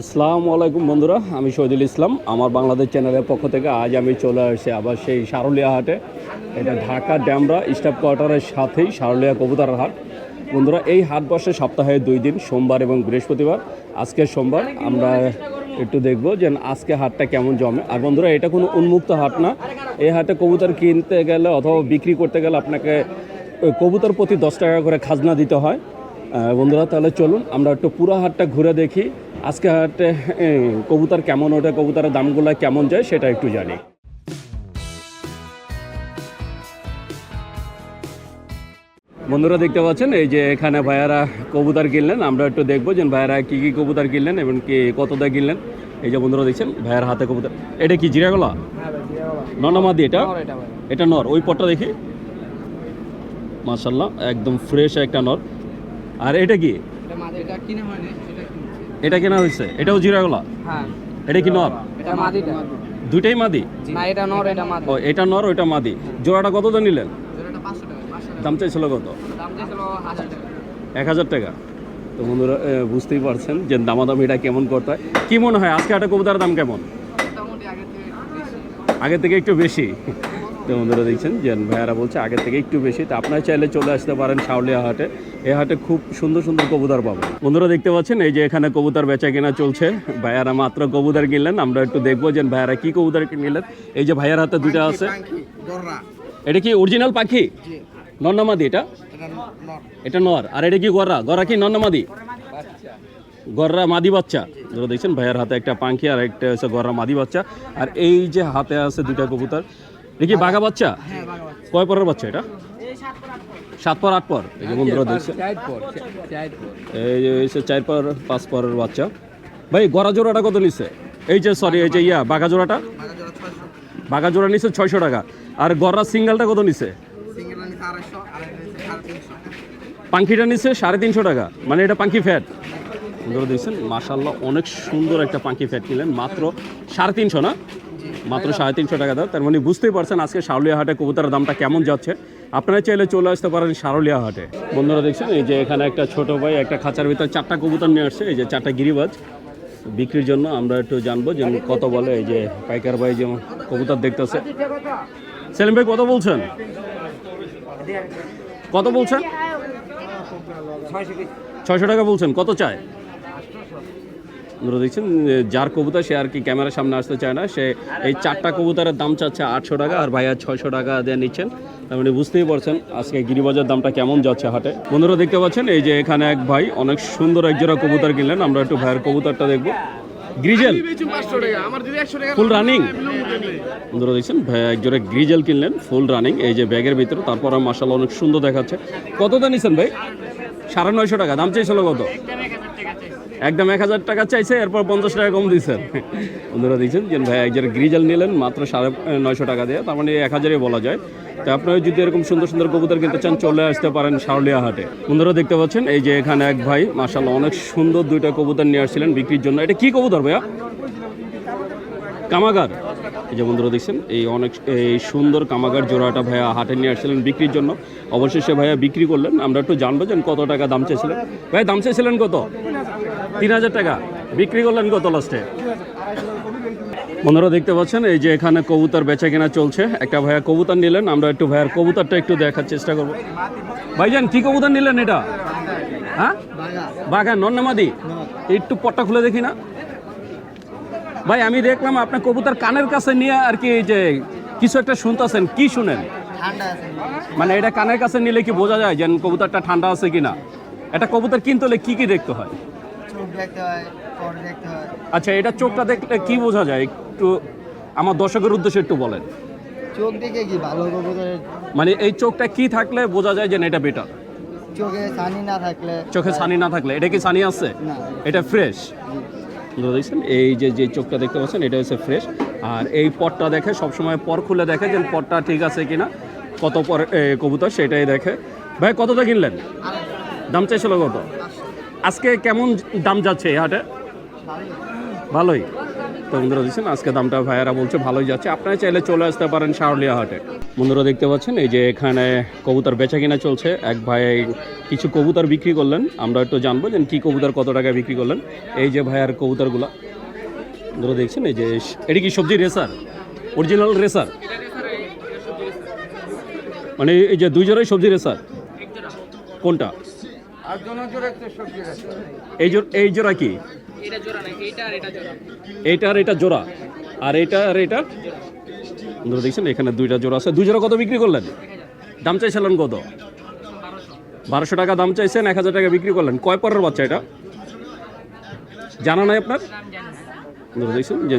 আসসালামু আলাইকুম বন্ধুরা, আমি শহীদুল ইসলাম। আমার বাংলাদেশ চ্যানেলের পক্ষ থেকে আজ আমি চলে আসছি আবার সেই সারুলিয়া হাটে। এটা ঢাকা ড্যামরা স্টাফ কোয়ার্টারের সাথেই সারুলিয়া কবুতার হাট। বন্ধুরা, এই হাট বসে সপ্তাহে দুই দিন, সোমবার এবং বৃহস্পতিবার। আজকে সোমবার, আমরা একটু দেখব যে আজকে হাটটা কেমন জমে। আর বন্ধুরা, এটা কোনো উন্মুক্ত হাট না। এই হাটে কবুতর কিনতে গেলে অথবা বিক্রি করতে গেলে আপনাকে কবুতর প্রতি দশ টাকা করে খাজনা দিতে হয়। বন্ধুরা, তাহলে চলুন, আমরা একটু পুরো হাটটা ঘুরে দেখি। আজকে হাটে কবুতর কেমন ওঠে কবুতরের দামগুলো কেমন যায় সেটা একটু জানি। বন্ধুরা দেখতে পাচ্ছেন এই যে এখানে ভাইয়ারা কবুতর কিনলেন আমরা একটু দেখব যে ভাইয়ারা কী কী কবুতর কিনলেন এবং কি কত কিনলেন। এই যে বন্ধুরা দেখছেন ভাইয়ার হাতে কবুতর। এটা কি জিরাগলা? ননামাদি এটা? এটা নর ওই পটটা দেখি। মাশাল্লাহ একদম ফ্রেশ একটা নর। আর এটা কি? এটা কিনে হয়েছে? এটাও জিরাগলা? হ্যাঁ। এটা কি নর? এটা মাদিটা। দুইটাই মাদি? না এটা নর এটা মাদি। ও এটা নর ওইটা মাদি। জোড়াটা কত দিয়ে নিলেন? এটা পাঁচশো টাকা দাম চাইছিল কত? দাম চাইছিল হাজার টাকা। এক হাজার টাকা। তো বন্ধুরা বুঝতেই পারছেন যে দামাদামিটা কেমন করতে হয়। কী মনে হয় আজকে একটা কবুতার দাম কেমন? আগের থেকে একটু বেশি। তো বন্ধুরা দেখছেন যে ভাইয়ারা বলছে আগের থেকে একটু বেশি। তো আপনারা চাইলে চলে আসতে পারেন শাওলিয়া হাটে। এই হাটে খুব সুন্দর সুন্দর কবুতর পাবেন বন্ধুরা দেখতে পাচ্ছেন এই যে এখানে কবুতর বেচা কেনা চলছে। ভাইয়ারা মাত্র কবুতর কিনলেন আমরা একটু দেখব যে ভাইয়ারা কি কবুতর কিনলেন। এই যে ভাইয়ার হাতে দুইটা আছে। এটা কি অরিজিনাল পাখি? নন্নামাদি এটা? এটা নর। আর এটা কি গররা? গররা কি নন্নামাদি? গররা মাদি বাচ্চা। ধরো দেখছেন ভাইয়ের হাতে একটা পাখি আর একটা হচ্ছে গররা মাদি বাচ্চা। আর এই যে হাতে আছে দুইটা কবুতর। কি বাঘা বাচ্চা? হ্যাঁ কয় পরের বাচ্চা এটা? সাত পর আট পর। এই যে বন্ধুরা চাইড পর এই যে হচ্ছে চার পর পাঁচ পরের বাচ্চা। ভাই গড়া জোড়াটা কত নিচ্ছে এই যে সরি এই যে ইয়া বাঘা জোড়াটা? বাঘা জোড়া নিচ্ছে ছয়শো টাকা। আর গড়া সিঙ্গেলটা কত নিচ্ছে নিচ্ছে আর এটা নিচ্ছে সাড়ে তিনশো টাকা। মানে এটা পাখি ফ্যাট। বন্ধুরা দেখছেন মাশাল্লাহ অনেক সুন্দর একটা পাখি ফ্যাট কিনলেন মাত্র সাড়ে তিনশো না? মাত্র সাড়ে তিনশো টাকা দাও তার মানে বুঝতেই পারছেন আজকে সারুলিয়া হাটে কবুতরের দামটা কেমন যাচ্ছে। আপনারা চাইলে চলে আসতে পারেন সারুলিয়া হাটে। বন্ধুরা দেখছেন, এই যে এখানে একটা ছোট ভাই, একটা খাঁচার ভিতর চারটা কবুতর নিয়ে আসছে, এই যে চারটা গিরিবাজ। বিক্রির জন্য আমরা একটু জানব যে কত বলে, এই যে পাইকার ভাই যেমন কবুতর দেখতেছে। সেলিম ভাই, কত বলছেন? কত বলছেন? ছয়শো টাকা বলছেন, কত চায়? আপনারা দেখছেন যার কবুতর, সে আর কি ক্যামেরার সামনে আসতে চায় না। সে এই চারটা কবুতরের দাম চাচ্ছে আটশো টাকা আর ভাইয়া ছয়শো টাকা দিয়ে নিচ্ছেন। তার মানে বুঝতেই পারছেন আজকে গিরিবাজার দামটা কেমন যাচ্ছে হাটে। বন্ধুরা দেখতে পাচ্ছেন, এই যে এখানে এক ভাই অনেক সুন্দর এক জোড়া কবুতর কিনলেন। আমরা একটু ভাইয়ের কবুতরটা দেখব। গ্রিজেল ফুল রানিং বন্ধুরা দেখছেন, ভাইয়া এক গ্রিজেল কিনলেন ফুল রানিং এই যে ব্যাগের ভিতরে। তারপর মাসাল অনেক সুন্দর দেখাচ্ছে। কত দাম নিছেন ভাই? সাড়ে নয়শো টাকা, দাম চাইছিল কত? একদম এক হাজার টাকা চাইছে, এরপর পঞ্চাশ টাকা কম দিয়েছেন বন্ধুরা দেখছেন যে ভাই একজন গ্রিজাল নিলেন, মাত্র সাড়ে নয়শো টাকা দিয়ে, তার মানে এক হাজারই বলা যায়। তো আপনারা যদি এরকম সুন্দর সুন্দর কবুতর কিনতে চান, চলে আসতে পারেন শাওলিয়া হাটে। বন্ধুরা দেখতে পাচ্ছেন, এই যে এখানে এক ভাই মাসাল্লাহ অনেক সুন্দর দুইটা কবুতর নিয়ে আসছিলেন বিক্রির জন্য। এটা কি কবুতর ভাইয়া? কামাগার। এই যে বন্ধুরা দেখছেন, এই অনেক, এই সুন্দর কামাগার জোড়াটা ভাইয়া হাটে নিয়ে আসছিলেন বিক্রির জন্য। অবশেষে ভাইয়া বিক্রি করলেন। আমরা একটু জানব যে কত টাকা দাম চেয়েছিলেন ভাই, দাম চেয়েছিলেন কত? তিন হাজার টাকা বিক্রি করলেন কত লাস্টে বন্ধুরা দেখতে পাচ্ছেন এই যে এখানে কবুতর বেচা কেনা চলছে। একটা ভাইয়া কবুতর নিলেন আমরা একটু ভাইয়ার কবুতরটা একটু দেখার চেষ্টা করব। ভাইজান কি কবুতর নিলেন এটা? হ্যাঁ? বাঘা নন্নামাদি একটু পট্টা খুলে দেখি না। ভাই আমি দেখলাম আপনার কবুতর কানের কাছে নিয়ে আর কি এই যে কিছু একটা শুনতেছেন কি শুনেন? মানে এটা কানের কাছে নিলে কি বোঝা যায় যে কবুতরটা ঠান্ডা আছে কিনা? এটা কবুতর কিনতে হলে কি কি দেখতে হয়? দেখতে হয় পর দেখতে হয়। আচ্ছা এটা চোখটা দেখলে কি বোঝা যায়? একটু আমার দর্শকের উদ্দেশ্যে একটু বলেন। চোখ দেখে কি ভালো মানে এই চোখটা কি থাকলে বোঝা যায় যে না এটা বেটার চোখে সানি না থাকলে চোখে ছানি না থাকলে এটা কি সানি আছে? না। এটা ফ্রেশ দেখছেন এই যে যে চোখটা দেখতে পাচ্ছেন এটা হচ্ছে ফ্রেশ আর এই পটটা দেখে সবসময় পর খুলে দেখে যে পটটা ঠিক আছে কিনা কত পর কবুতর সেটাই দেখে। ভাই কতটা কিনলেন? দাম চাইছিল কত? আজকে কেমন দাম যাচ্ছে এই হাটে? ভালোই। তো বন্ধুরা দেখছেন, আজকে দামটা ভাইয়ারা বলছে ভালোই যাচ্ছে। আপনারা চাইলে চলে আসতে পারেন শাওলিয়া হাটে। বন্ধুরা দেখতে পাচ্ছেন, এই যে এখানে কবুতর বেচা কিনা চলছে। এক ভাই কিছু কবুতর বিক্রি করলেন। আমরা একটু জানব যে কী কবুতর কত টাকায় বিক্রি করলেন। এই যে ভাইয়ার কবুতরগুলো। বন্ধুরা দেখছেন, এই যে এটা কি সবজি রেসার? Original racer? মানে এই যে দুই জোড়াই সবজি রেসার। কোনটা? এই জোড়া এই জোড়া কি? এটা এইটা আর এটা জোড়া। আর এটা আর এটা বন্ধুরা দেখছেন এখানে দুইটা জোড়া আছে। দুই জোড়া কত বিক্রি করলেন? দাম চাইছিলেন কত? বারোশো টাকা দাম চাইছেন এক হাজার টাকা বিক্রি করলেন। কয় পরের বাচ্চা এটা? জানা নাই আপনার? দেখছেন যে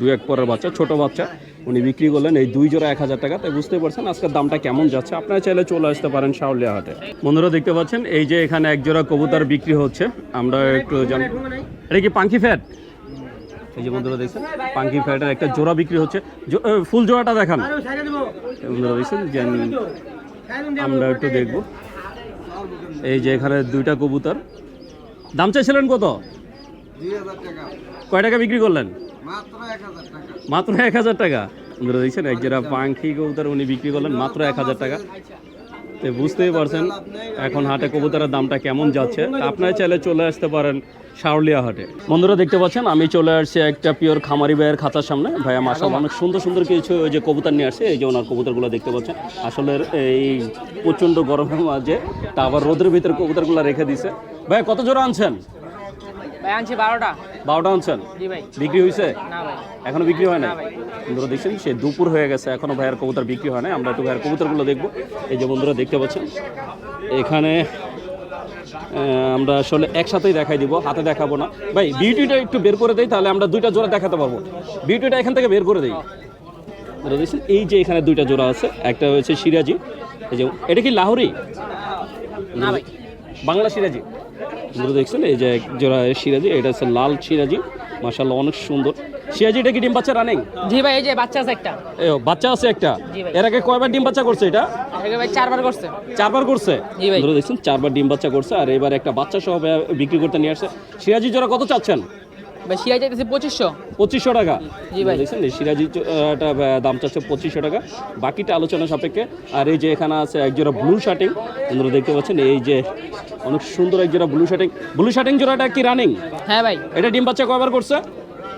দুই এক পরের বাচ্চা ছোট বাচ্চা। উনি বিক্রি করলেন এই দুই জোড়া এক হাজার টাকা। তাই বুঝতে পারছেন আজকের দামটা কেমন যাচ্ছে। আপনারা চাইলে চলে আসতে পারেন শাওলিয়া হাটে। বন্ধুরা, দেখতে পাচ্ছেন, এই যে এখানে এক জোড়া কবুতর বিক্রি হচ্ছে। আমরা একটু জান এটা কি পাঙ্কি ফ্যাট? এই যে বন্ধুরা, দেখছেন, পাঙ্কি ফ্যাটের একটা জোড়া বিক্রি হচ্ছে। ফুল জোড়াটা দেখান। বন্ধুরা, দেখছেন আমরা একটু দেখব। এই যে এখানে দুইটা কবুতর। দাম চাইছিলেন কত? কয় টাকা বিক্রি করলেন? মাত্র এক হাজার টাকা। বন্ধুরা দেখছেন, এক জোড়া পাঙ্খি কবুতর উনি বিক্রি করলেন মাত্র এক হাজার টাকা। তো বুঝতেই পারছেন, এখন হাটে কবুতরের দামটা কেমন যাচ্ছে। আপনারা চাইলে চলে আসতে পারেন শাওলিয়া হাটে। বন্ধুরা দেখতে পাচ্ছেন, আমি চলে আসছি একটা পিওর খামারি ভাইয়ের খাতার সামনে। ভাইয়া মাসা অনেক সুন্দর সুন্দর কিছু ওই যে কবুতর নিয়ে আসছে, এই যে ওনার কবুতরগুলো দেখতে পাচ্ছেন। আসলে এই প্রচণ্ড গরমের মাঝে তা আবার রোদের ভিতরে কবুতরগুলো রেখে দিছে। ভাইয়া কত জোড়া আনছেন? ভাই আনছি বারোটা। বারোটা আনছেন? জি ভাই। বিক্রি হয়েছে না ভাই। এখনও বিক্রি হয় না বন্ধুরা দেখছেন সে দুপুর হয়ে গেছে এখনও ভাইয়ের কবুতর বিক্রি হয় না আমরা একটু ভাইয়ের কবুতরগুলো দেখব। এই যে বন্ধুরা দেখতে পাচ্ছেন এখানে আমরা আসলে একসাথেই দেখাই দিব হাতে দেখাবো না। ভাই বিউটিটা একটু বের করে দেই তাহলে আমরা দুইটা জোড়া দেখাতে পারব। বিউটিটা এখান থেকে বের করে দেই। দেখছেন এই যে এখানে দুইটা জোড়া আছে একটা হচ্ছে সিরাজি। এই যে এটা কি লাহোরি? না ভাই। বাংলা সিরাজি। বন্ধুরা দেখছেন এই যে জোড়া সিরাজি এটা হচ্ছে লাল সিরাজি। মাসাল্লাহ অনেক সুন্দর। সিরাজিটা কি ডিম বাচ্চা রানিং জি ভাই এই যে বাচ্চা আছে একটা। এ, বাচ্চা আছে একটা? এর আগে কয়বার ডিম বাচ্চা করছে এটা? ভাই চারবার করছে। চারবার করছে? জি ভাই। ধরে দেখছেন চারবার ডিম বাচ্চা করছে আর এবার একটা বাচ্চা সহ বিক্রি করতে নিয়ে আসছে। সিরাজি জোড়া কত চাচ্ছেন? ভাই সিরাই পঁচিশশো। পঁচিশশো টাকা। জি ভাই। দেখছেন এই সিরাজি দাম চাচ্ছে পঁচিশশো টাকা। বাকিটা আলোচনা সাপেক্ষে আর এই যে এখানে আছে এক জোড়া ব্লু শার্টিং আপনারা দেখতে পাচ্ছেন এই যে অনেক সুন্দর এক জোড়া ব্লু শার্টিং ব্লু শার্টিং জোড়াটা কি রানিং হ্যাঁ ভাই। এটা ডিম বাচ্চা কয়বার করছে?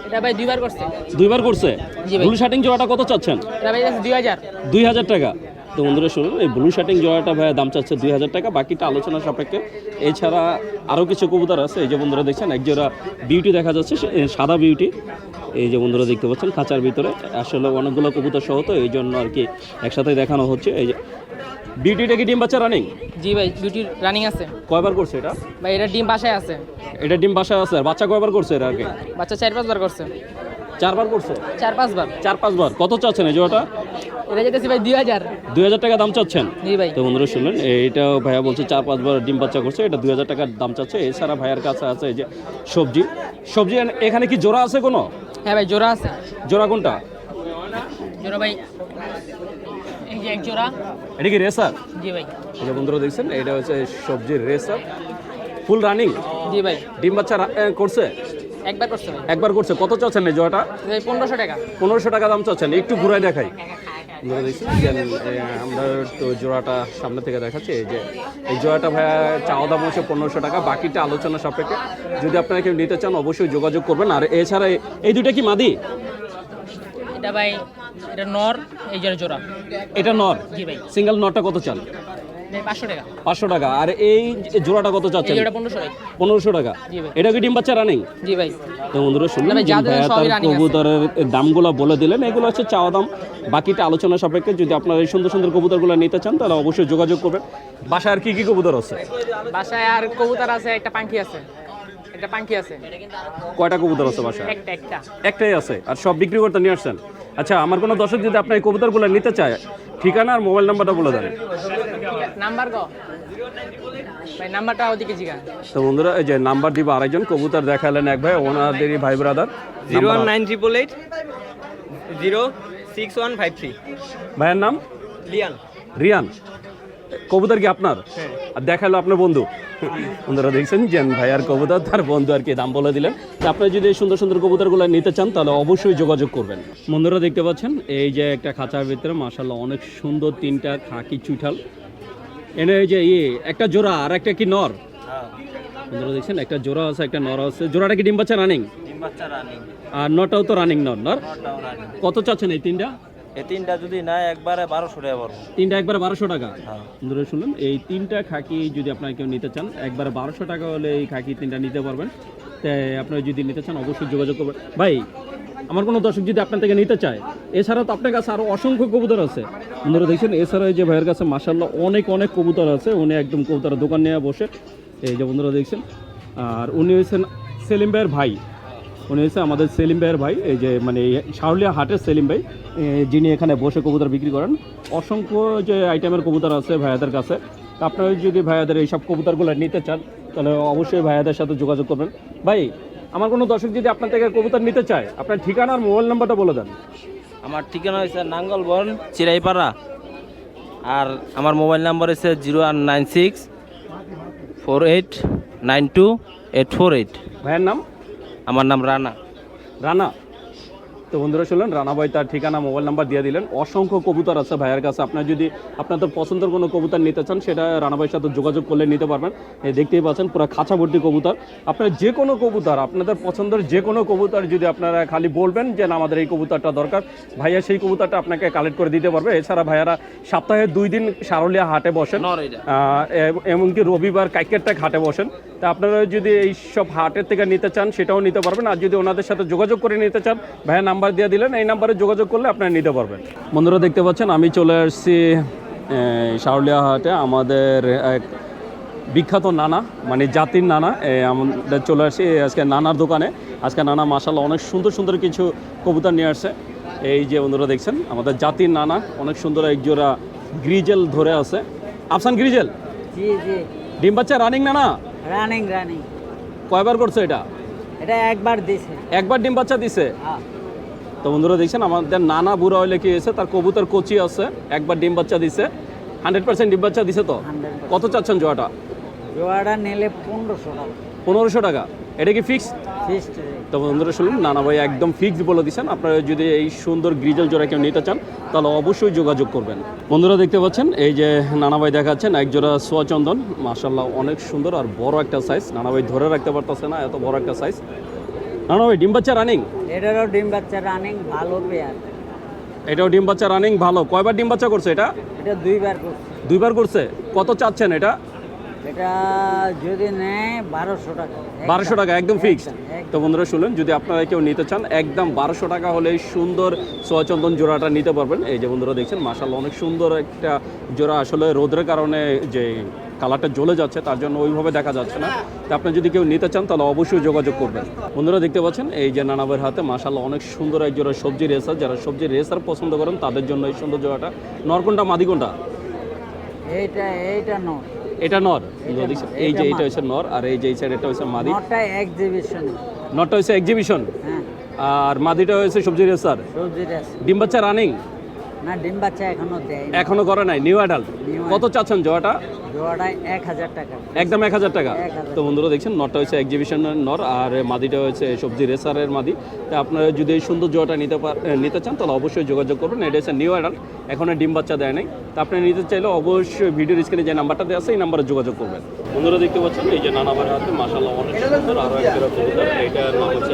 এটা ভাই দুইবার করছে। দুইবার করছে? ব্লু শার্টিং জোড়াটা কত চাচ্ছেন? এটা ভাই দুই হাজার। দুই হাজার টাকা। তো বন্ধুরা শুনুন এই ব্লু শার্টিং জোড়াটা ভাইয়া দাম চাচ্ছে দুই হাজার টাকা বাকিটা আলোচনা সাপেক্ষে। এছাড়া আরও কিছু কবুতর আছে এই যে বন্ধুরা দেখছেন এক জোড়া বিউটি দেখা যাচ্ছে সাদা বিউটি এই যে বন্ধুরা দেখতে পাচ্ছেন খাঁচার ভিতরে। আসলে অনেকগুলো কবুতর সহ তো এই জন্য আর কি একসাথে দেখানো হচ্ছে। এই যে বিউটিটা কি ডিম বাচ্চা রানিং জি ভাই বিউটি রানিং আছে। কয়বার করছে এটা? ভাই এটা ডিম বাসায় আছে। এটা ডিম বাসায় আছে আর বাচ্চা কয়বার করছে এর আগে? বাচ্চা চার পাঁচবার করছে। চারবার করছে? চার পাঁচবার। চার পাঁচবার। কত চাচ্ছেন এই জোড়াটা এটা যেতেছি ভাই দুই হাজার। দুই হাজার টাকা দাম চাচ্ছেন? জি ভাই। তো বন্ধুরা শুনলেন এইটা ভাইয়া বলছে চার পাঁচবার ডিম বাচ্চা করছে এটা দুই হাজার টাকার দাম চাচ্ছে। এছাড়া ভাইয়ার কাছে আছে এই যে সবজি। সবজি এখানে কি জোড়া আছে কোনো? হ্যাঁ ভাই জোড়া আছে। জোড়া কোনটা? জোড়া ভাই এই যে এক জোড়া। এটা কি রেসার? জি ভাই। বন্ধুরা দেখছেন এটা হচ্ছে সবজির রেসার। Full running? জি ভাই। ডিম বাচ্চা করছে? একবার করছে একবার করছে কত চাচ্ছেন এই জোড়াটা? পনেরোশো টাকা। পনেরোশো টাকা দাম চাচ্ছেন একটু ঘুরাই দেখাই। বন্ধুরা দেখছি আমরা তো জোড়াটা সামনে থেকে দেখাচ্ছি এই যে এই জোড়াটা ভাইয়া চাওয়া দাম হচ্ছে পনেরোশো টাকা বাকিটা আলোচনা সাপেক্ষে। যদি আপনারা কেউ নিতে চান অবশ্যই যোগাযোগ করবেন। আর এছাড়া এই- দুইটা কি মাদি? এটা ভাই এটা নর এই জোড়া এটা নর? জি ভাই। সিঙ্গেল নরটা কত চান? পাঁচশো টাকা। আর এই জোড়াটা কত চাচ্ছেন? পনেরোশো টাকা। এটা কি ডিম বাচ্চা রানিং জি ভাই। তো বন্ধুরা ভাইয়া তার কবুতরের দামগুলো বলে দিলেন। এগুলো হচ্ছে চাওয়া দাম। বাকিটা আলোচনা সাপেক্ষে যদি আপনারা এই সুন্দর সুন্দর কবুতরগুলো নিতে চান তাহলে অবশ্যই যোগাযোগ করবেন। বাসায় আর কি কি কবুতর আছে? বাসায় আর কবুতর আছে একটা পাখি আছে। একটা পাখি আছে। কয়টা কবুতর আছে বাসায়? একটা একটা। একটাই আছে আর সব বিক্রি করতে নিয়ে আসছেন? আচ্ছা আমার কোনো দর্শক যদি আপনার এই কবুতরগুলো নিতে চায় ঠিকানা আর মোবাইল নাম্বারটা বলে দেন। নাম্বার গো ভাই নাম্বারটা ওদিকে জিগা। তো বন্ধুরা এই যে নাম্বার দিব আরেকজন কবুতর দেখালেন এক ভাই ওনাদেরই ভাই brother zero one nine triple eight zero six one five three. ভাইয়ের নাম? লিয়ান। রিয়ান। কবুতর কি আপনার? আর দেখাল আপনার বন্ধু। বন্ধুরা দেখছেন যে ভাইয়ার কবুতর তার বন্ধু আর কি দাম বলে দিলেন। আপনারা যদি এই সুন্দর সুন্দর কবুতরগুলো নিতে চান তাহলে অবশ্যই যোগাযোগ করবেন। বন্ধুরা দেখতে পাচ্ছেন এই যে একটা খাঁচার ভিতরে মাসাল্লাহ অনেক সুন্দর তিনটা খাঁকি চুঠাল। এনে এই যে ইয়ে একটা জোড়া আর একটা কি নর? বন্ধুরা দেখছেন একটা জোড়া আছে একটা নর আছে। জোড়াটা কি ডিম বাচ্চা রানিং আর নটাও তো রানিং নর নর? কত চাচ্ছেন এই তিনটা? এই তিনটা যদি না একবারে বারোশো টাকা পড়ব। তিনটা একবার বারোশো টাকা? হ্যাঁ। বন্ধুরা শুনুন এই তিনটা খাকি যদি আপনারা কেউ নিতে চান একবার বারোশো টাকা হলে এই খাকি তিনটা নিতে পারবেন। তাই আপনারা যদি নিতে চান অবশ্যই যোগাযোগ করবেন। ভাই আমার কোনো দর্শক যদি আপনার থেকে নিতে চায় এছাড়াও তো আপনার কাছে আরও অসংখ্য কবুতর আছে। বন্ধুরা দেখছেন? এছাড়া যে ভাইয়ের কাছে মাসাল্লাহ অনেক অনেক কবুতর আছে। উনি একদম কবুতরের দোকান নিয়ে বসে। এই যে বন্ধুরা দেখছেন? আর উনি হয়েছেন সেলিম ভাইয়ের ভাই। উনি হচ্ছে আমাদের সেলিম ভাইয়ের ভাই এই যে মানে এই শাহলিয়া হাটের সেলিম ভাই যিনি এখানে বসে কবুতর বিক্রি করেন। অসংখ্য যে আইটেমের কবুতর আছে ভাইয়াদের কাছে। আপনারা যদি ভাইয়াদের এইসব কবুতরগুলো নিতে চান তাহলে অবশ্যই ভাইয়াদের সাথে যোগাযোগ করবেন। ভাই আমার কোনো দর্শক যদি আপনার থেকে কবুতর নিতে চায় আপনার ঠিকানা আর মোবাইল নাম্বারটা বলে দেন। আমার ঠিকানা হয়েছে নাঙ্গলবন চিরাইপাড়া। আর আমার মোবাইল নাম্বার হচ্ছে zero one nine six four eight nine two eight four eight. ভাইয়ের নাম? আমার নাম রানা। রানা তো বন্ধুরা শুনলেন রানা ভাই তার ঠিকানা মোবাইল নাম্বার দিয়ে দিলেন। অসংখ্য কবুতর আছে ভাইয়ের কাছে। আপনার যদি আপনাদের পছন্দের কোনো কবুতর নিতে চান সেটা রানা ভাইয়ের সাথে যোগাযোগ করলে নিতে পারবেন। দেখতেই পাচ্ছেন পুরো খাঁচা ভর্তি কবুতর। আপনার যে কোনো কবুতর আপনাদের পছন্দের যে কোনো কবুতর যদি আপনারা খালি বলবেন যে না আমাদের এই কবুতরটা দরকার ভাইয়া সেই কবুতরটা আপনাকে কালেক্ট করে দিতে পারবে। এছাড়া ভাইয়ারা সপ্তাহে দুই দিন সারলিয়া হাটে বসেন। এমনকি রবিবার কাইকেরটাক হাটে বসেন। তা আপনারা যদি এই সব হাটের থেকে নিতে চান সেটাও নিতে পারবেন। আর যদি ওনাদের সাথে যোগাযোগ করে নিতে চান ভাইয়া নাম্বার দিয়ে দিলেন এই নাম্বারে যোগাযোগ করলে আপনারা নিতে পারবেন। বন্ধুরা দেখতে পাচ্ছেন আমি চলে আসছি শাওলিয়া হাটে। আমাদের এক বিখ্যাত নানা মানে জাতির নানা আমাদের চলে আসি আজকে নানার দোকানে। আজকে নানা মাসাল্লাহ অনেক সুন্দর সুন্দর কিছু কবুতর নিয়ে আসছে। এই যে বন্ধুরা দেখছেন আমাদের জাতির নানা অনেক সুন্দর এক জোড়া গ্রিজেল ধরে আছে। আফসান গ্রিজেল? জি জি। ডিম বাচ্চা রানিং না না রানিং রানিং। কয়বার করছে এটা? এটা একবার দিছে। একবার ডিম বাচ্চা দিছে? হ্যাঁ। তো বন্ধুরা দেখছেন আমাদের নানা বুড়া হইলে কি হয়েছে? তার কবুতর কচি আছে একবার ডিম বাচ্চা দিছে। হান্ড্রেড পার্সেন্ট ডিম বাচ্চা দিছে তো? কত চাচ্ছেন জোয়াটা? জোয়াটা নিলে পনেরোশো টাকা। পনেরোশো টাকা। এটা কি ফিক্স তো বন্ধুরা শুনুন নানা ভাই একদম ফিক্সড বলে দিচ্ছেন আপনারা যদি এই সুন্দর গ্রিজেল জোড়া কেউ নিতে চান তাহলে অবশ্যই যোগাযোগ করবেন। বন্ধুরা দেখতে পাচ্ছেন এই যে নানা ভাই দেখাচ্ছেন এক জোড়া সোয়াচন্দন মাসাল্লাহ অনেক সুন্দর আর বড় একটা সাইজ নানা ভাই ধরে রাখতে পারতেছে না এত বড় একটা সাইজ নানা ভাই ডিম বাচ্চা রানিং এটারও ডিম বাচ্চা রানিং ভালো পেয়ার এটাও ডিম বাচ্চা রানিং ভালো। কয়বার ডিম বাচ্চা করছে এটা? এটা দুইবার করছে। দুইবার করছে? কত চাচ্ছেন এটা? এটা যদি নেয় বারোশো টাকা। বারোশো টাকা একদম ফিক্সড তো বন্ধুরা শুনলেন যদি আপনারা কেউ নিতে চান একদম বারোশো টাকা হলে সুন্দর সোয়াচন্দন জোড়াটা নিতে পারবেন। এই যে বন্ধুরা দেখছেন মাসাল্লাহ অনেক সুন্দর একটা জোড়া আসলে রোদের কারণে যে কালারটা জ্বলে যাচ্ছে তার জন্য ওইভাবে দেখা যাচ্ছে না। তো আপনি যদি কেউ নিতে চান তাহলে অবশ্যই যোগাযোগ করবেন। বন্ধুরা দেখতে পাচ্ছেন এই যে নানাবের হাতে মাসাল্লাহ অনেক সুন্দর এক জোড়া সবজি রেসার। যারা সবজি রেসার পছন্দ করেন তাদের জন্য এই সুন্দর জোড়াটা। নরকোনটা মাদিকোনটা এইটা এইটা নট এটা নর এই যে এটা হচ্ছে নর আর এই যে এই সাইড এটা হচ্ছে মাদি। নটটা এক্সিবিশন নটটা হচ্ছে এক্সিবিশন হ্যাঁ। আর মাদিটা হয়েছে সবজি রেসার সবজি রেসার ডিম বাচ্চা রানিং না ডিম বাচ্চা এখনও দেয় এখনও করে নাই নিউ অ্যাডাল্ট কত চাচ্ছেন জোয়াটা? জোয়াটায় এক হাজার টাকা। একদম এক হাজার টাকা। তো বন্ধুরা দেখছেন নটটা হচ্ছে এক্সিবিশনের নর আর মাদিটা হচ্ছে সবজি রেসারের মাদি। তো আপনারা যদি এই সুন্দর জোয়াটা নিতে নিতে চান তাহলে অবশ্যই যোগাযোগ করবেন এটা হচ্ছে নিউ অ্যাডাল্ট এখনও ডিম বাচ্চা দেয় নাই। তো আপনি নিতে চাইলে অবশ্যই ভিডিওর স্ক্রিনে যে নাম্বারটা দেওয়া আছে এই নাম্বারে যোগাযোগ করবেন। বন্ধুরা দেখতে পাচ্ছেন এই যে নানাবার হাতে মাসাল্লাহ অনেক সুন্দর আরও একটা এটার নাম হচ্ছে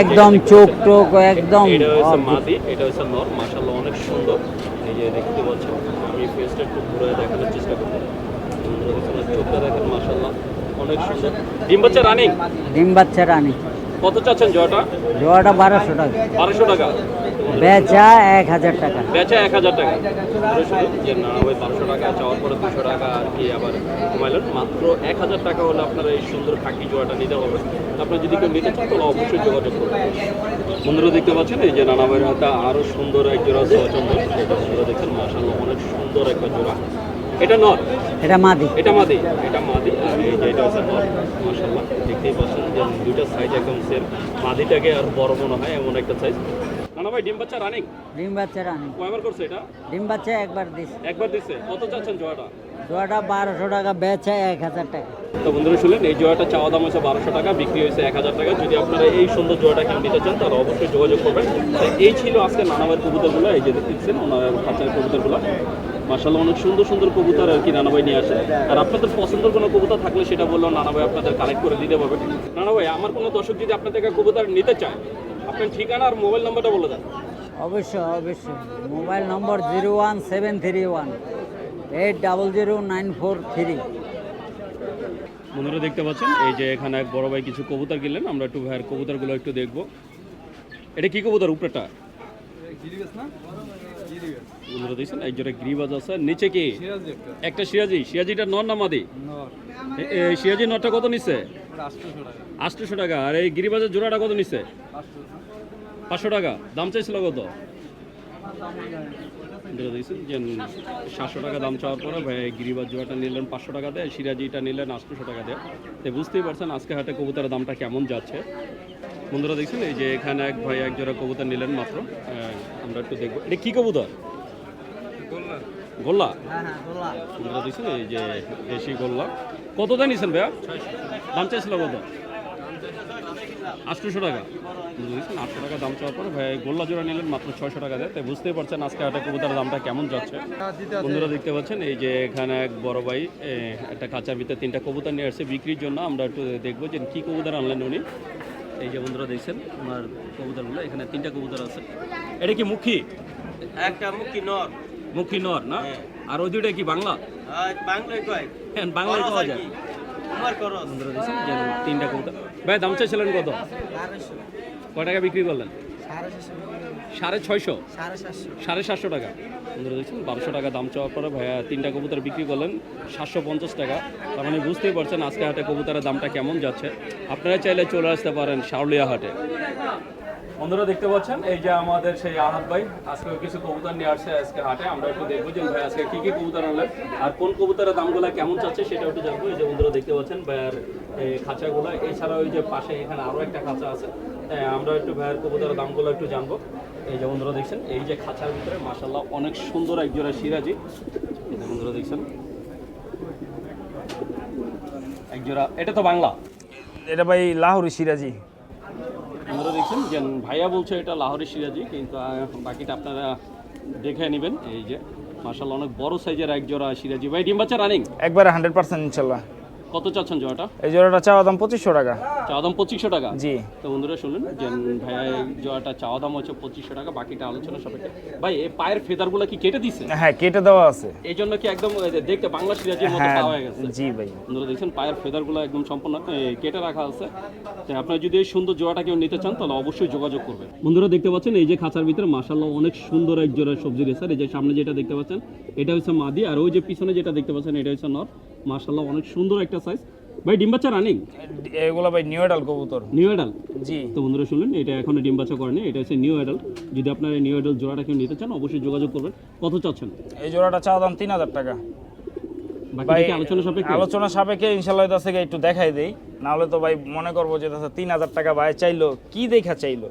একদম চোখ টোক একদম এটা হচ্ছে মাদি এটা হচ্ছে নর মাশাআল্লাহ অনেক সুন্দর। এই যে দেখতে পাচ্ছেন, আমি ফেসটা একটু ঘুরে দেখানোর চেষ্টা করব। চোখটা দেখেন মাসাল্লাহ অনেক সুন্দর। ডিম বাচ্চা রানিং? ডিম বাচ্চা রানি। কত চাচ্ছেন জয়টা জোয়াটা বারোশো টাকা। বারোশো টাকা। বেচা এক হাজার টাকা। বেচা এক হাজার টাকা। বন্ধুরা যে না ভাই বারোশো টাকা চাওয়ার পরে দুশো টাকা আর কি আবার কমাইলেন। মাত্র এক হাজার টাকা হলে আপনারা এই সুন্দর খাকি জোয়াটা নিতে হবে। আপনারা যদি কেউ নিতে চান তাহলে অবশ্যই যোগাযোগ করবেন বন্ধুরা দেখতে পাচ্ছেন এই যে নানা ভাইয়ের হাতে আরও সুন্দর এক জোড়া বন্ধুরা দেখছেন মাসাল্লাহ অনেক সুন্দর একটা জোড়া। এটা নর এটা মাদি। এটা মাদি? এটা মাদি আর এই যে এটা হচ্ছে নর মাসাল্লাহ দেখতেই পাচ্ছেন যে দুইটা সাইজ একদম সেম মাদিটাকে আর বড় মনে হয় এমন একটা সাইজ নানা ভাই ডিম বাচ্চা রানিং ডিম বাচ্চা রানি কয়বার করছে এটা? ডিম বাচ্চা একবার দিস একবার দিচ্ছে কত চাচ্ছেন জোয়াটা? জোয়াটা বারোশো টাকা বেচে এক হাজার টাকা। তো বন্ধুরা শুনলেন এই জোয়াটা চাওয়া দাম হচ্ছে বারোশো টাকা বিক্রি হয়েছে এক হাজার টাকা। যদি আপনারা এই সুন্দর জোয়াটা কেউ নিতে চান তাহলে অবশ্যই যোগাযোগ করবেন। এই ছিল আজকে নানাবার কবুতরগুলো এই যে দেখছেন ওনার খাঁচার কবুতরগুলো। মার্শাল্লাহ অনেক সুন্দর সুন্দর কবুতর আর কি নানাভাই নিয়ে আসে। আর আপনাদের পছন্দের কোনো কবুতর থাকলে সেটা বললেও নানাভাই আপনাদের কালেক্ট করে দিতে পারবে। নানাভাই আমার কোনো দর্শক যদি আপনার থেকে কবুতর নিতে চায় আপনার ঠিকানা আর মোবাইল নাম্বারটা বলে দেন। অবশ্যই অবশ্যই। Mobile number zero one seven three one eight double zero nine four three. বন্ধুরা দেখতে পাচ্ছেন এই যে এখানে এক বড় ভাই কিছু কবুতর কিনলেন আমরা একটু ভাইয়ের কবুতরগুলো একটু দেখব। এটা কি কবুতর উপরেটা এক জোড়া গ্রিবাজ আছে। নিচে কি? একটা। সিরাজি। সিরাজিটা নর না মাদি? সিরাজি নরটা কত নিচ্ছে আটশোশো টাকা। আর এই গিরিবাজের জোড়াটা কত নিচ্ছে পাঁচশো টাকা। দাম চাইছিল কত? সাতশো টাকা দাম চাওয়ার পরে ভাই গিরিবাজ জোড়াটা নিলেন পাঁচশো টাকা দেয় সিরাজিটা নিলেন আটশোশো টাকা দেয়। তো বুঝতেই পারছেন আজকে হাটে কবুতরের দামটা কেমন যাচ্ছে। বন্ধুরা দেখছেন এই যে এখানে এক ভাই এক জোড়া কবুতর নিলেন মাত্র। আমরা একটু দেখব। এটা কি কবুতর? গোল্লা? হ্যাঁ হ্যাঁ বলা এই যে দেশি গোল্লা। কত দাম নিছেন ভাইয়া? দাম চাইছিল কত? আটশোশো টাকা। বন্ধুরা আটশো টাকা দাম চাওয়ার পরে ভাই গোল্লা জোড়া নিলেন মাত্র ছয়শো টাকা দেয়। তাই বুঝতেই পারছেন আজকে হাটে কবুতরের দামটা কেমন যাচ্ছে। বন্ধুরা দেখতে পাচ্ছেন এই যে এখানে এক বড় ভাই একটা কাঁচার ভিতরে তিনটা কবুতর নিয়ে আসছে বিক্রির জন্য। আমরা একটু দেখব যে কী কবুতর আনলেন উনি। এই যে বন্ধুরা দেখছেন ওনার কবুতরগুলো এখানে তিনটা কবুতর আছে। এটা কি মুখী? একটা মুখী নর। মুখী নর না আর ওই দুইটা কি বাংলা? বাংলায় কয়? হ্যাঁ, বাংলায় পাওয়া যায় তিনটা কবুতর। ভাই দাম চাইছিলেন কত? টাকা বিক্রি করলেন? সাড়ে ছয়শো। সাড়ে সাতশো। টাকা। বন্ধুরা দেখছেন বারোশো টাকা দাম চাওয়ার পরে ভাইয়া তিনটা কবুতর বিক্রি করলেন সাতশো পঞ্চাশ টাকা। তার মানে বুঝতেই পারছেন আজকে হাটে কবুতরের দামটা কেমন যাচ্ছে। আপনারা চাইলে চলে আসতে পারেন শাওলিয়া হাটে। বন্ধুরা দেখতে পাচ্ছেন, এই যে আমাদের সেই আহাত ভাই, আজকে কিছু কবুতর নিয়ে আসছে আজকে হাটে, আমরা একটু দেখব যে ভাই আজকে কি কি কবুতর আনলেন, আর কোন কবুতরের দামগুলো কেমন চাচ্ছে সেটা একটু জানব। এই যে বন্ধুরা দেখতে পাচ্ছেন, ভাইয়ার খাঁচাগুলো। এছাড়াও ওই যে পাশে এখানে আরও একটা খাঁচা আছে আমরা একটু ভাইয়ার কবুতরের দামগুলো একটু জানব। এই যে বন্ধুরা দেখছেন, এই যে খাঁচার ভিতরে মাসাল্লাহ অনেক সুন্দর এক জোড়া সিরাজি। এই যে বন্ধুরা দেখছেন, একজোড়া, এটা তো বাংলা। এটা ভাই লাহোরি সিরাজি। আপনারা দেখছেন যে ভাইয়া বলছে এটা লাহোরের সিরাজি, কিন্তু বাকিটা আপনারা দেখে নেবেন। এই যে মার্শাল অনেক বড় সাইজের এক জোড়া সিরাজি। ভাই, ডিম বাচ্চা রানিং একবারে হান্ড্রেড পার্সেন্ট ইনশাল্লাহ কত চাচ্ছেন জোড়াটা? এই জোড়াটা চাওয়া দাম পঁচিশশো টাকা। চাওয়া দাম পঁচিশশো টাকা? জি। তো বন্ধুরা শুনুন যে ভাইয়া এই জোড়াটা চাওয়া দাম হচ্ছে পঁচিশশো টাকা বাকিটা আলোচনা সাপেক্ষে। ভাই এই পায়ের ফেদারগুলো কি কেটে দিচ্ছে হ্যাঁ কেটে দেওয়া আছে। এই জন্য কি একদম দেখতে বাংলা সিরাজির মতো হ্যাঁ পাওয়া গেছে। জি ভাই। বন্ধুরা দেখছেন পায়ের ফেদারগুলো একদম সম্পূর্ণ কেটে রাখা আছে। তো আপনারা যদি এই সুন্দর জোড়াটা কেউ নিতে চান তাহলে অবশ্যই যোগাযোগ করবেন। বন্ধুরা দেখতে পাচ্ছেন এই যে খাঁচার ভিতরে মাসাল্লাহ অনেক সুন্দর এক জোড়া সবজি রেসার এই যে সামনে যেটা দেখতে পাচ্ছেন এটা হচ্ছে মাদি আর ওই যে পিছনে যেটা দেখতে পাচ্ছেন এটা হচ্ছে নর। মাসাল্লাহ অনেক সুন্দর একটা সাইজ ভাই ডিম বাচ্চা রানিং এগুলো ভাই নিউ এডাল কবুতর। নিউ এডাল জি। তো বন্ধুরা শুনলেন এটা এখনও ডিম বাচ্চা করেনি এটা হচ্ছে নিউ এডাল যদি আপনার নিউ এডাল জোড়াটা কেউ নিতে চান অবশ্যই যোগাযোগ করবেন। কত চাচ্ছেন? এই জোড়াটা চাওয়া দাম তিন হাজার টাকা। ভাই আলোচনা সাপেক্ষে? আলোচনা সাপেক্ষে ইনশাল্লাহ এটা থেকে একটু দেখাই দেই। নাহলে তো ভাই মনে করব যে তিন হাজার টাকা ভাই চাইলো কি দেখা চাইলো?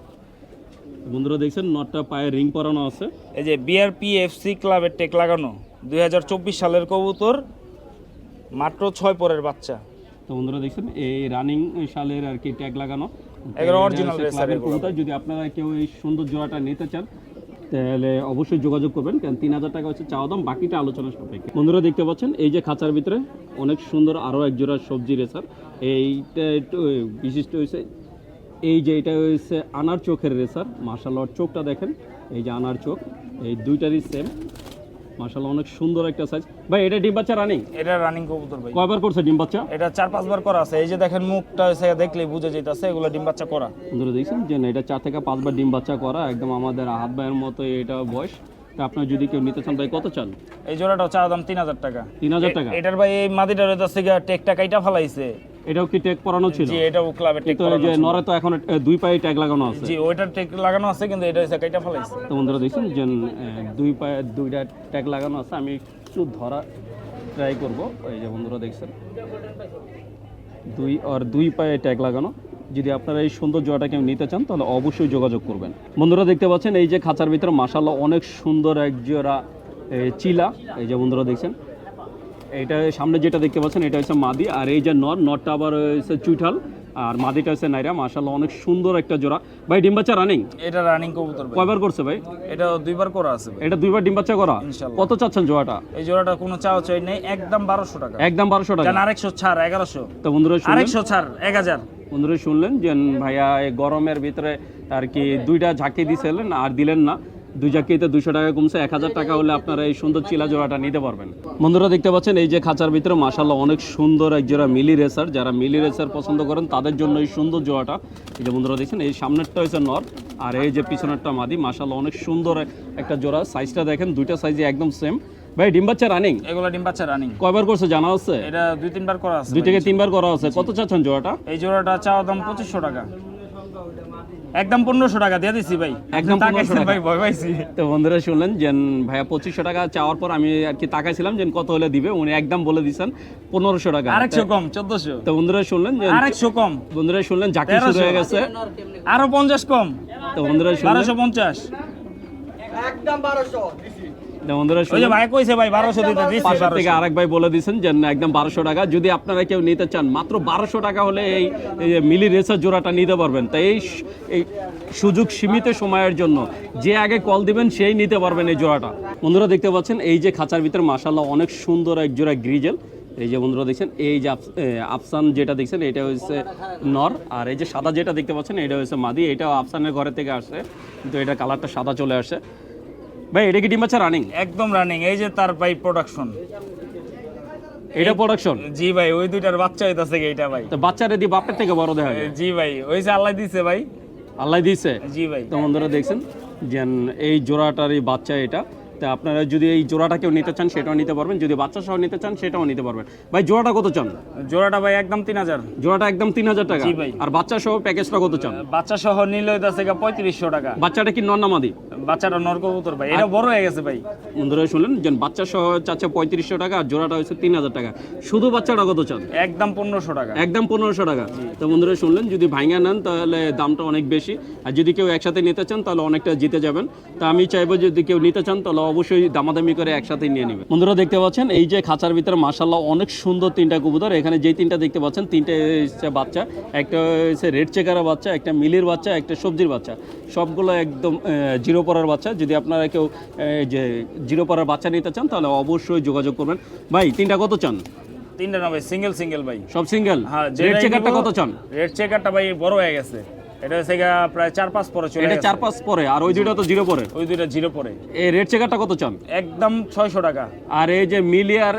বন্ধুরা দেখছেন নটটা পায়ে রিং পরানো আছে। এই যে বিআরপি এফসি ক্লাবের টেক লাগানো দুই হাজার চব্বিশ সালের কবুতর। মাত্র ছয় পরের বাচ্চা। তো বন্ধুরা দেখছেন এই রানিং সালের আর কি ট্যাগ লাগানো। এগুলো এগুলো। কবুতর। যদি আপনারা কেউ এই সুন্দর জোড়াটা নিতে চান তাহলে অবশ্যই যোগাযোগ করবেন কারণ তিন হাজার টাকা হচ্ছে চাওয়া দাম বাকিটা আলোচনা সাপেক্ষে। বন্ধুরা দেখতে পাচ্ছেন এই যে খাঁচার ভিতরে অনেক সুন্দর আরও এক জোড়া সবজি রেসার এইটা একটু বিশিষ্ট হয়েছে এই যে এটা হয়েছে আনার চোখের রেসার মার্শাল চোখটা দেখেন। এই যে আনার চোখ এই দুইটারই সেম মার্শাল অনেক সুন্দর একটা সাইজ ভাই এটা ডিম বাচ্চা রানিং এটা রানিং কবুতর ভাই। কয়বার করছে ডিম বাচ্চা? এটা চার পাঁচবার করা আছে। এই যে দেখেন মুখটা হচ্ছে দেখলেই বুঝে যেতেছে এগুলো ডিম বাচ্চা করা। বন্ধুরা দেখছেন? যে এটা চার থেকে পাঁচবার ডিম বাচ্চা করা একদম আমাদের হাত ভাইয়ের মতো এটা বয়স। তা আপনার যদি কেউ নিতে চান ভাই কত চান? এই জোড়াটা চা দাম তিন হাজার টাকা। তিন হাজার টাকা? এটার ভাই এই মাদিটার থেকে টেকটা কাইটা ফালাইছে। এটাও কি ট্যাগ পরানো ছিল? জি এটাও ক্লাবে টেক এই যে নরে তো এখন দুই পায়ে ট্যাগ লাগানো আছে। জি ওইটার টেক লাগানো আছে কিন্তু এটা হচ্ছে কাইটা ফালাইছে। তো বন্ধুরা দেখছেন যে দুই পায়ে দুইটা ট্যাগ লাগানো আছে আমি একটু ধরা ট্রাই করব। এই যে বন্ধুরা দেখছেন দুই আর দুই পায়ে ট্যাগ লাগানো। যদি আপনারা এই সুন্দর জোড়াটা কেউ নিতে চান তাহলে অবশ্যই যোগাযোগ করবেন। বন্ধুরা দেখতে পাচ্ছেন এই যে খাঁচার ভিতরে মাসাল্লাহ অনেক সুন্দর এক জোড়া চিলা। এই যে বন্ধুরা দেখছেন এইটা সামনে যেটা দেখতে পাচ্ছেন এটা হচ্ছে মাদি আর এই যে নর নরটা আবার হচ্ছে চুইঠাল আর মাদিটা হচ্ছে নাইরা মাসাল্লাহ অনেক সুন্দর একটা জোড়া। ভাই ডিম বাচ্চা রানিং এটা রানিং কবুতর ভাই। কয়বার করছে ভাই? এটা দুইবার করা আছে এটা দুইবার ডিম বাচ্চা করা? কত চাচ্ছেন জোড়াটা? এই জোড়াটা কোনো চাও চাই নেই একদম বারোশো টাকা। একদম বারোশো টাকা। জান আরেকশো ছাড় এগারোশো। তো বন্ধুরা শুনলেন? আরেকশো ছাড় এক হাজার। বন্ধুরা শুনলেন যে ভাইয়া এই গরমের ভিতরে আর কি দুইটা ঝাঁকি দিয়েছিলেন আর দিলেন না। দুই ঝাঁকিতে দুশো টাকা কমছে এক হাজার টাকা হলে আপনারা এই সুন্দর চিলা জোড়াটা নিতে পারবেন। বন্ধুরা দেখতে পাচ্ছেন এই যে খাঁচার ভিতরে মাসাল্লাহ অনেক সুন্দর এক জোড়া মিলি রেসার। যারা মিলি রেসার পছন্দ করেন তাদের জন্য এই সুন্দর জোড়াটা। এই যে বন্ধুরা দেখছেন এই সামনেরটা হচ্ছে নর আর এই যে পিছনেরটা মাদি মাসাল্লাহ অনেক সুন্দর একটা জোড়া। সাইজটা দেখেন দুইটা সাইজে একদম সেম ভাই ডিম বাচ্চা রানিং এগুলো ডিম বাচ্চা রানিং কয়বার করছে জানা আছে? এটা দুই তিনবার করা আছে দুই থেকে তিনবার করা আছে। কত চাচ্ছেন জোড়াটা? এই জোড়াটা চাওয়া দাম পঁচিশশো টাকা। একদম পনেরোশো টাকা দিয়ে দিছি ভাই। একদম 1500 ভাই ভয় পাইছি। তো বন্ধুরা শুনলেন যে ভাইয়া পঁচিশশো টাকা চাওয়ার পর আমি আর কি তাকাইছিলাম যে কত হলে দিবে উনি একদম বলে দিচ্ছেন পনেরোশো টাকা। আরেকশো কম চোদ্দশো। তো বন্ধুরা শুনলেন যে আরেকশো কম। বন্ধুরা শুনলেন জাকি শুরু হয়ে গেছে। আরও পঞ্চাশ কম। তো বন্ধুরা শুনলেন বারোশো পঞ্চাশ। তো বন্ধুরা ওই যে ভাই কইছে ভাই বারোশো দিতে দিচ্ছি পাশের থেকে আরেক ভাই বলে দিচ্ছেন যে একদম বারোশো টাকা। যদি আপনারা কেউ নিতে চান মাত্র বারোশো টাকা হলে এই এই মিলি রেসার জোড়াটা নিতে পারবেন। তাই এই সুযোগ সীমিত সময়ের জন্য যে আগে কল দিবেন সেই নিতে পারবেন এই জোড়াটা। বন্ধুরা দেখতে পাচ্ছেন এই যে খাঁচার ভিতরে মাসাল্লাহ অনেক সুন্দর এক জোড়া গ্রিজেল। এই যে বন্ধুরা দেখছেন এই যে আফসান যেটা দেখছেন এটা হচ্ছে নর। আর এই যে সাদা যেটা দেখতে পাচ্ছেন এটা হচ্ছে মাদি। এটাও আফসানের ঘরে থেকে আসছে কিন্তু এটা কালারটা সাদা চলে আসে। ভাই এটা কি ডিম বাচ্চা রানিং একদম রানিং এই যে তার ভাই প্রোডাকশন এটা প্রোডাকশন জি ভাই ওই দুইটার বাচ্চা হইতাছে এইটা ভাই। তো বাচ্চারে দি বাপের থেকে বড় দেখা যায়। জি ভাই ওই যে আল্লাহ দিছে ভাই। আল্লাহ দিছে? জি ভাই। তো বন্ধুরা দেখছেন যেন এই জোড়াটারই বাচ্চা এটা। তো আপনারা যদি এই জোড়াটা কেউ নিতে চান সেটাও নিতে পারবেন। যদি বাচ্চা সহ নিতে চান সেটাও নিতে পারবেন। ভাই জোড়াটা কত চান? জোড়াটা ভাই একদম তিন হাজার। জোড়াটা একদম তিন হাজার টাকা। জি ভাই। আর বাচ্চা সহ প্যাকেজটা কত চান? বাচ্চা সহ নিলে হইতাছে পঁয়ত্রিশশো টাকা। বাচ্চাটা কি নন্নামাদি বাচ্চাটা নরকবুতর ভাই। এটা বড় হয়ে গেছে ভাই। বন্ধুরা শুনলেন? যে বাচ্চা সহ চাচ্ছে পঁয়ত্রিশশো টাকা আর জোড়াটা হচ্ছে তিন হাজার টাকা। শুধু বাচ্চাটা কত চান? একদম পনেরোশো টাকা। একদম পনেরোশো টাকা। তো বন্ধুরা শুনলেন? যদি ভাঙা নেন তাহলে দামটা অনেক বেশি। আর যদি কেউ একসাথে নিতে চান তাহলে অনেকটা জিতে যাবেন। তা আমি চাইব যদি কেউ নিতে চান তাহলে অবশ্যই দামাদামি করে একসাথে নিয়ে নেবেন বন্ধুরা দেখতে পাচ্ছেন এই যে খাঁচার ভিতরে মাসাল্লাহ অনেক সুন্দর তিনটা কবুতর। এখানে যে তিনটা দেখতে পাচ্ছেন তিনটে হচ্ছে বাচ্চা একটা হচ্ছে রেড চেকারের বাচ্চা একটা মিলির বাচ্চা একটা সবজির বাচ্চা। সবগুলো একদম জিরো পরার বাচ্চা। যদি আপনারা কেউ যে জিরো পরার বাচ্চা নিতে চান তাহলে অবশ্যই যোগাযোগ করবেন। ভাই তিনটা কত চান? তিনটা না ভাই সিঙ্গেল সিঙ্গেল ভাই। সব সিঙ্গেল? হ্যাঁ রেড চেকারটা কত চান? রেড চেকারটা ভাই বড় হয়ে গেছে। এটা হচ্ছে প্রায় চার পাঁচ পরে চলে এটা চার পাঁচ পরে আর ওই দুইটা তো জিরো পরে? ওই দুইটা জিরো পরে। এই রেড চেকারটা কত চান? একদম ছয়শো টাকা। আর এই যে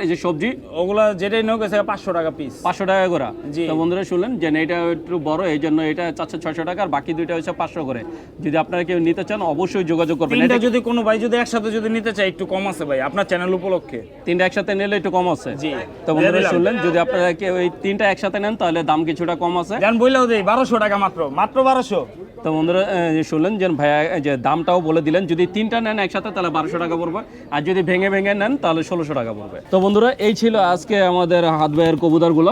এই যে সবজি? ওগুলা যেটাই নোক গেছে পাঁচশো টাকা পিস পাঁচশো টাকা করে। জি। তো বন্ধুরা শুনলেন যে এটা একটু বড় এই জন্য এটা চারশো ছয়শো টাকা আর বাকি দুইটা হচ্ছে পাঁচশো করে। যদি আপনারা কেউ নিতে চান অবশ্যই যোগাযোগ করবেন। এটা যদি কোনো ভাই যদি একসাথে যদি নিতে চাই একটু কম আছে ভাই আপনার চ্যানেল উপলক্ষে। তিনটা একসাথে নিলে একটু কম আছে। জি। তো বন্ধুরা শুনলেন যদি আপনারা কেউ এই তিনটা একসাথে নেন তাহলে দাম কিছুটা কম আছে। জান বললেও দেই বারোশো টাকা মাত্র। মাত্র বারোশো? তো বন্ধুরা শুনলেন যে ভাইয়া যে দামটাও বলে দিলেন যদি তিনটা নেন একসাথে তাহলে বারোশো টাকা পড়বে। আর যদি ভেঙে ভেঙে নেন তাহলে ষোলোশো টাকা পড়বে। তো বন্ধুরা এই ছিল আজকে আমাদের হাত ভাইয়ের কবুতরগুলো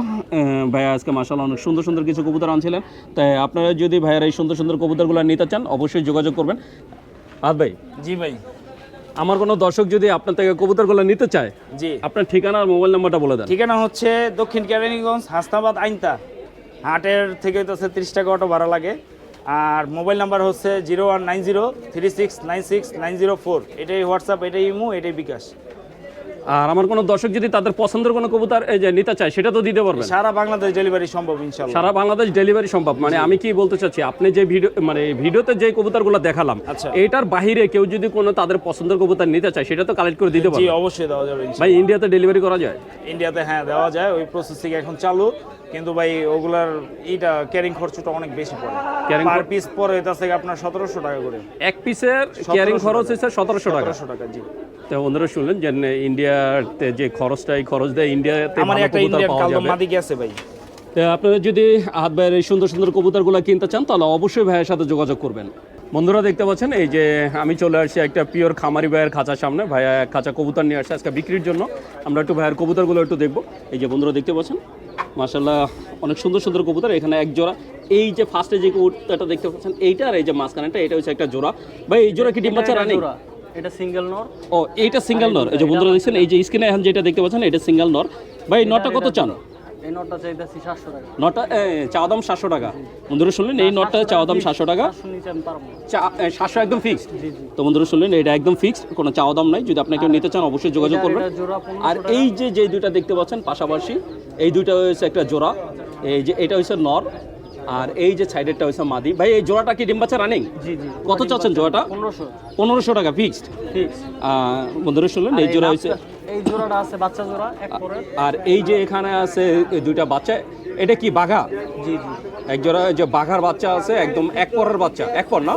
ভাইয়া আজকে মাসাল অনেক সুন্দর সুন্দর কিছু কবুতর আনছিলেন। তাই আপনারা যদি ভাইয়ের এই সুন্দর সুন্দর কবুতরগুলো নিতে চান অবশ্যই যোগাযোগ করবেন। হাত ভাই জি ভাই। আমার কোনো দর্শক যদি আপনার থেকে কবুতরগুলো নিতে চায় জি। আপনার ঠিকানা আর মোবাইল নাম্বারটা বলে দেন। ঠিকানা হচ্ছে দক্ষিণ কেরানীগঞ্জ হাসনাবাদ আইনতা। হাটের থেকে তো তিরিশ টাকা অটো ভাড়া লাগে। আর মোবাইল নাম্বার হচ্ছে zero one nine zero three six nine six nine zero four. এটাই হোয়াটসঅ্যাপ এটাই ইমো এটাই বিকাশ। আর আমার কোনো দর্শক যদি তাদের পছন্দের কোনো কবুতর এই যে নিতে চায় সেটা তো দিতে পারবেন। সারা বাংলাদেশ ডেলিভারি সম্ভব ইনশাল্লাহ। সারা বাংলাদেশ ডেলিভারি সম্ভব। মানে আমি কি বলতে চাচ্ছি আপনি যে ভিডিও মানে ভিডিওতে যে কবুতরগুলো দেখালাম আচ্ছা। এটার বাহিরে কেউ যদি কোনো তাদের পছন্দের কবুতর নিতে চায় সেটা তো কালেক্ট করে দিতে জি পারবে অবশ্যই দেওয়া যাবে ভাই ইন্ডিয়াতে ডেলিভারি করা যায়? ইন্ডিয়াতে হ্যাঁ দেওয়া যায়। ওই প্রসেসিং এখন চালু। কিন্তু ভাই ওগুলার এইটা ক্যারিং খরচটা অনেক বেশি পড়ে। Carrying পার পিস পরে এটা থেকে আপনার সতেরোশো টাকা করে। এক পিসের কেয়ারিং খরচ হচ্ছে সতেরোশো টাকা। সতেরোশো টাকা জি। তো বন্ধুরা শুনলেন যে ইন্ডিয়াতে যে খরচটা এই খরচ দেয় ইন্ডিয়াতে আমার একটা ইন্ডিয়ান পাওয়া কালদম মাদি গেছে ভাই। তো আপনারা যদি হাত ভাইয়ের এই সুন্দর সুন্দর কবুতরগুলো কিনতে চান তাহলে অবশ্যই ভাইয়ের সাথে যোগাযোগ করবেন। বন্ধুরা দেখতে পাচ্ছেন এই যে আমি চলে আসছি একটা পিওর খামারি ভাইয়ের খাঁচার সামনে। ভাইয়া খাঁচা কবুতর নিয়ে আসছে আজকে বিক্রির জন্য। আমরা একটু ভাইয়ের কবুতরগুলো একটু দেখব। এই যে বন্ধুরা দেখতে পাচ্ছেন মাশাল্লাহ অনেক সুন্দর সুন্দর কবুতর এখানে এক জোড়া। এই যে ফার্স্টে যে কবুতরটা দেখতে পাচ্ছেন এইটা আর এই যে মাঝখানেটা এটা হচ্ছে একটা জোড়া। ভাই এই জোড়া কি ডিম বাচ্চা রানি? এটা সিঙ্গেল নর। ও এইটা সিঙ্গেল নর। এই যে বন্ধুরা দেখছেন এই যে স্ক্রিনে এখন যেটা দেখতে পাচ্ছেন এটা সিঙ্গেল নর। ভাই নটটা কত চান? এই নটটা চাইতেছি সাতশো টাকা। নটটা চাওয়া দাম সাতশো টাকা। বন্ধুরা শুনলেন এই নটটা দাম সাতশো টাকা। সাতশো নিচে আমি পারব চা- এ, সাতশো একদম ফিক্সড তো বন্ধুরা শুনলেন এটা একদম ফিক্সড কোনো দাম নাই। যদি আপনাকে নিতে চান অবশ্যই যোগাযোগ করবেন। আর এই যে যে দুইটা দেখতে পাচ্ছেন পাশাপাশি এই দুইটা হচ্ছে একটা জোড়া। এই যে এটা হচ্ছে নর আর এই যে সাইডেরটা হচ্ছে মাদি। ভাই এই জোড়াটা কি ডিম বাচ্চা রানিং কত চাচ্ছেন জোড়াটা? পনেরোশো। পনেরোশো টাকা ফিক্সড ফিক্স বন্ধুরা শুনলেন এই জোড়া হচ্ছে এই জোড়াটা আছে বাচ্চা জোড়া এক পরে আর এই যে এখানে আছে দুইটা বাচ্চা এটা কি বাঘা? জি জি। এক জোড়া যে বাঘার বাচ্চা আছে একদম এক পরের বাচ্চা এক পর না?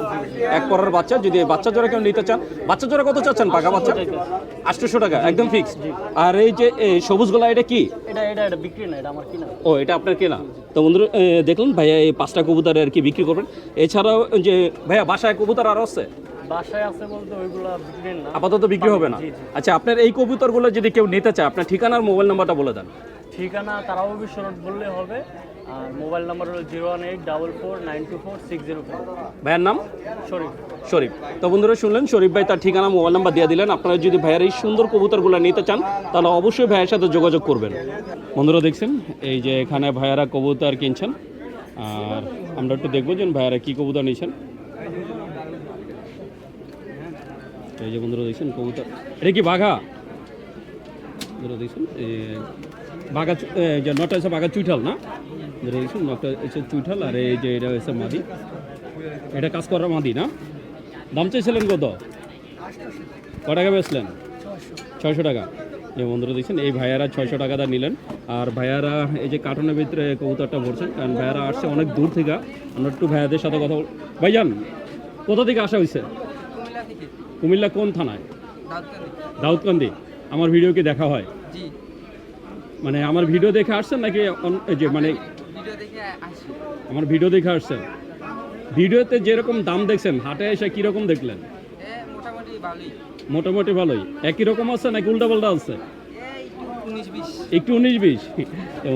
এক পরের বাচ্চা যদি বাচ্চা জোড়া কেউ নিতে চান বাচ্চা জোড়া কত চাচ্ছেন বাঘা বাচ্চা? আটশোশো টাকা। একদম ফিক্স আর এই যে সবুজ গোলা এটা কি? এটা এটা এটা বিক্রি না এটা আমার কিনা। ও এটা আপনার কেনা। তো বন্ধুরা দেখলেন ভাইয়া এই পাঁচটা কবুতর আর কি বিক্রি করবেন। এছাড়াও যে ভাইয়া বাসায় কবুতর আরও আছে? বাসায় আছে বলতে ওইগুলা বিক্রি না। আপাতত বিক্রি হবে না। আচ্ছা আপনার এই কবুতরগুলো যদি কেউ নিতে চায় আপনার ঠিকানার মোবাইল নাম্বারটা বলে দেন। ঠিকানা তারাও বিশ্ব রোড বললে হবে। আর মোবাইল নাম্বার হলো zero one eight double four nine two four six zero four. ভাইয়ের নাম? সরি শরীফ। তো বন্ধুরা শুনলেন শরীফ ভাই তার ঠিকানা মোবাইল নাম্বার দিয়ে দিলেন। আপনারা যদি ভাইয়ের এই সুন্দর কবুতরগুলো নিতে চান তাহলে অবশ্যই ভাইয়ের সাথে যোগাযোগ করবেন। বন্ধুরা দেখছেন এই যে এখানে ভাইয়ারা কবুতর কিনছেন। আর আমরা একটু দেখব যে ভাইয়ারা কী কবুতর নিয়েছেন। এই যে বন্ধুরা দেখছেন, কবুতর। এটা কি বাঘা? বন্ধুরা দেখছেন বাঘা যে নটা হচ্ছে বাঘা চুইঠাল না? দেখছেন নটা হচ্ছে চুইঠাল, আর এই যে এটা হচ্ছে মাদি। এটা কাজ করার মাদি না? দাম চাইছিলেন কত? ক টাকা বেচলেন? ছয়শো টাকা। যে বন্ধুরা দেখছেন, এই ভাইয়ারা ছয়শো টাকা দা নিলেন। আর ভাইয়ারা এই যে কার্টনের ভিতরে কবুতরটা ভরছেন, কারণ ভাইয়ারা আসছে অনেক দূর থেকে। আমরা একটু ভাইয়াদের সাথে কথা বল ভাইজান, কোথা থেকে আসা হয়েছে কুমিল্লা কোন থানায়? দাউদকান্দি। আমার ভিডিও কি দেখা হয়। মানে আমার ভিডিও দেখে আসছেন নাকি যে মানে আমার ভিডিও দেখে আসছেন। ভিডিওতে যেরকম দাম দেখছেন হাটে এসে কীরকম দেখলেন? মোটামুটি ভালোই। একই রকম আছে নাকি উল্টা পাল্টা আছে? একটু উনিশ বিশ।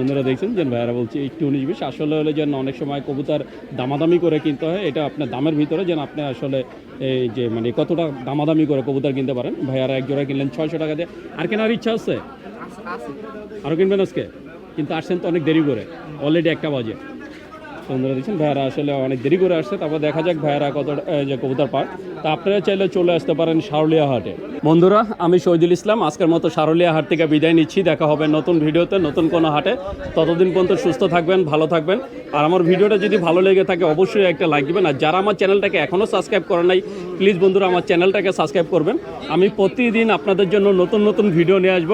অন্যরা দেখছেন যে ভাইয়ারা বলছে একটু উনিশ বিশ। আসলে হলে যেন অনেক সময় কবুতার দামাদামি করে কিনতে হয় এটা আপনার দামের ভিতরে যেন আপনি আসলে এই যে মানে কতটা দামাদামি করে কবুতার কিনতে পারেন। ভাইয়ারা এক জোড়া কিনলেন ছয়শো টাকা দিয়ে। আর কেনার ইচ্ছা আছে? আরও কিনবেন আজকে? কিন্তু আসছেন তো অনেক দেরি করে। অলরেডি একটা বাজে। তো বন্ধুরা দেখছেন? ভাইয়ারা আসলে অনেক দেরি করে আসছে। তারপর দেখা যাক ভাইয়ারা কত যে কবুতর পায়। তা আপনারা চাইলে চলে আসতে পারেন সারুলিয়া হাটে। বন্ধুরা, আমি শহীদুল ইসলাম। আজকের মতো সারুলিয়া হাট থেকে বিদায় নিচ্ছি। দেখা হবে নতুন ভিডিওতে, নতুন কোনো হাটে। ততদিন পর্যন্ত সুস্থ থাকবেন, ভালো থাকবেন। আর আমার ভিডিওটা যদি ভালো লেগে থাকে, অবশ্যই একটা লাইক দিবেন। আর যারা আমার চ্যানেলটাকে এখনও সাবস্ক্রাইব করেন নাই, প্লিজ বন্ধুরা আমার চ্যানেলটাকে সাবস্ক্রাইব করবেন। আমি প্রতিদিন আপনাদের জন্য নতুন নতুন ভিডিও নিয়ে আসব।